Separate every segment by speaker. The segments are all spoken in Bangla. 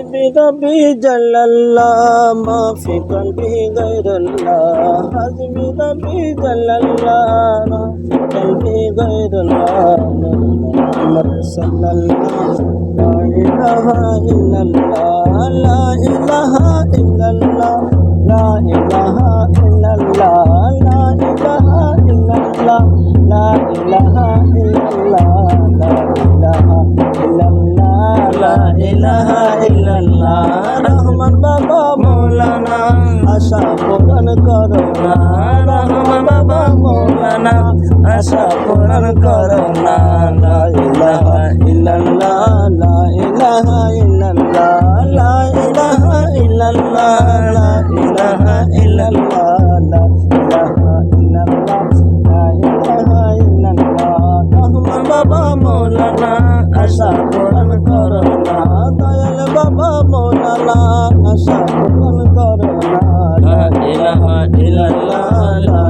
Speaker 1: حسبي ربي جل الله ما في قلبي غير الله. حسبي ربي جل الله ما في قلبي غير الله. محمد صلى الله لا إله إلا الله لا إله إلا الله لا إله إلا الله لا إله إلا الله لا إله إلا মৌলানা আশা পূরণ করো না। লা ইলাহা ইল্লাল্লাহ, লা ইলাহা ইল্লাল্লাহ, লা ইলাহা ইল্লাল্লাহ, লা ইলাহা ইল্লাল্লাহ, লা ইলাহা ইল্লাল্লাহ, লা ইলাহা ইল্লাল্লাহ। রহমান বাবা মৌলানা, আশা পূরণ করো না। দয়াল বাবা মৌলানা, আশা পূরণ করো না। লা ইলাহা ইল্লাল্লাহ, লা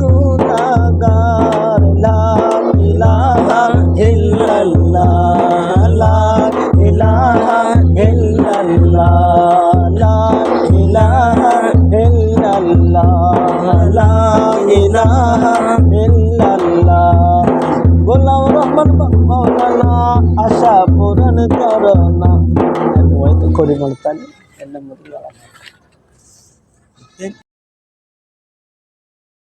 Speaker 1: গুণাগার লা ইলাহা ইল্লাল্লাহ লা ইলাহা ইল্লাল্লাহ লা ইলাহা ইল্লাল্লাহ লা ইলাহা ইল্লাল্লাহ গোলাম রহমান মৌলানা আশা পূরণ করো না। করি মনে তাহলে